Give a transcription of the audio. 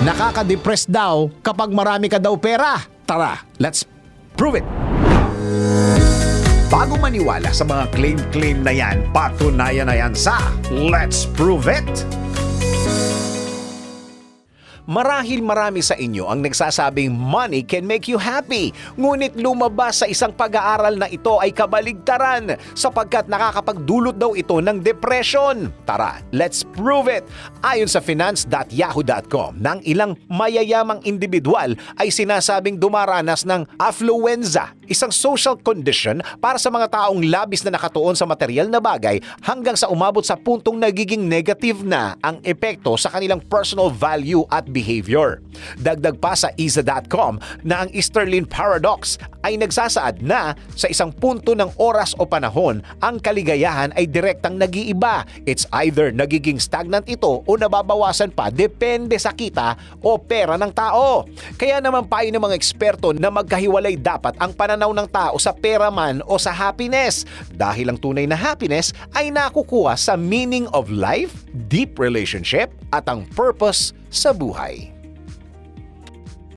Nakaka-depress daw kapag marami ka daw pera. Tara, let's prove it. Bago maniwala sa mga claim-claim na yan, patunayan na yan sa Let's Prove It! Marahil marami sa inyo ang nagsasabing money can make you happy. Ngunit lumabas sa isang pag-aaral na ito ay kabaligtaran sapagkat nakakapagdulot daw ito ng depression. Tara, let's prove it! Ayon sa finance.yahoo.com, ng ilang mayayamang individual ay sinasabing dumaranas ng affluenza, isang social condition para sa mga taong labis na nakatuon sa material na bagay hanggang sa umabot sa puntong nagiging negative na ang epekto sa kanilang personal value at behavior. Dagdag pa sa isa.com na ang Easterlin Paradox ay nagsasaad na sa isang punto ng oras o panahon, ang kaligayahan ay direktang nag-iiba. It's either nagiging stagnant ito o nababawasan pa depende sa kita o pera ng tao. Kaya naman payo ng mga eksperto na magkahiwalay dapat ang pananaw ng tao sa pera man o sa happiness dahil ang tunay na happiness ay nakukuha sa meaning of life, deep relationship at ang purpose sa buhay.